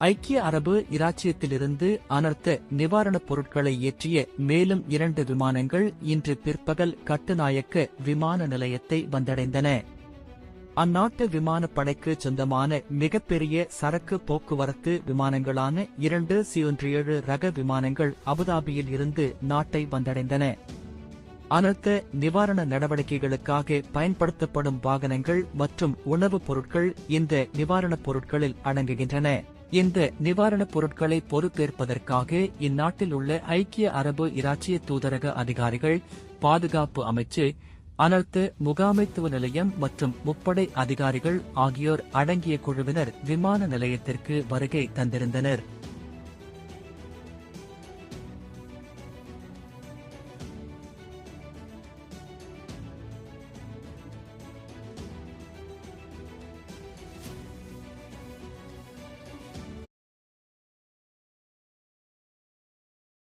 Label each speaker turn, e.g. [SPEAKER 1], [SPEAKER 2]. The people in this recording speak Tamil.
[SPEAKER 1] ஐக்கிய அரபு இராச்சியத்திலிருந்து அனர்த்த நிவாரணப் பொருட்களை ஏற்றிய மேலும் இரண்டு விமானங்கள் இன்று பிற்பகல் கட்டுநாயக்க விமான நிலையத்தை வந்தடைந்தன. அந்நாட்டு விமானப்படைக்கு சொந்தமான மிகப்பெரிய சரக்கு போக்குவரத்து விமானங்களான இரண்டு சி ஏழு ரக விமானங்கள் அபுதாபியில் இருந்து நாட்டை வந்தடைந்தன. அனர்த்த நிவாரண நடவடிக்கைகளுக்காக பயன்படுத்தப்படும் வாகனங்கள் மற்றும் உணவுப் பொருட்கள் இந்த நிவாரணப் பொருட்களில் அடங்குகின்றன. இந்த நிவாரணப் பொருட்களை பொறுப்பேற்பதற்காக இந்நாட்டில் உள்ள ஐக்கிய அரபு இராச்சிய தூதரக அதிகாரிகள் பாதுகாப்பு அமைச்சு அனர்த்த முகாமைத்துவ நிலையம் மற்றும் முப்படை அதிகாரிகள் ஆகியோர் அடங்கிய குழுவினர் விமான நிலையத்திற்கு வருகை தந்திருந்தனர்.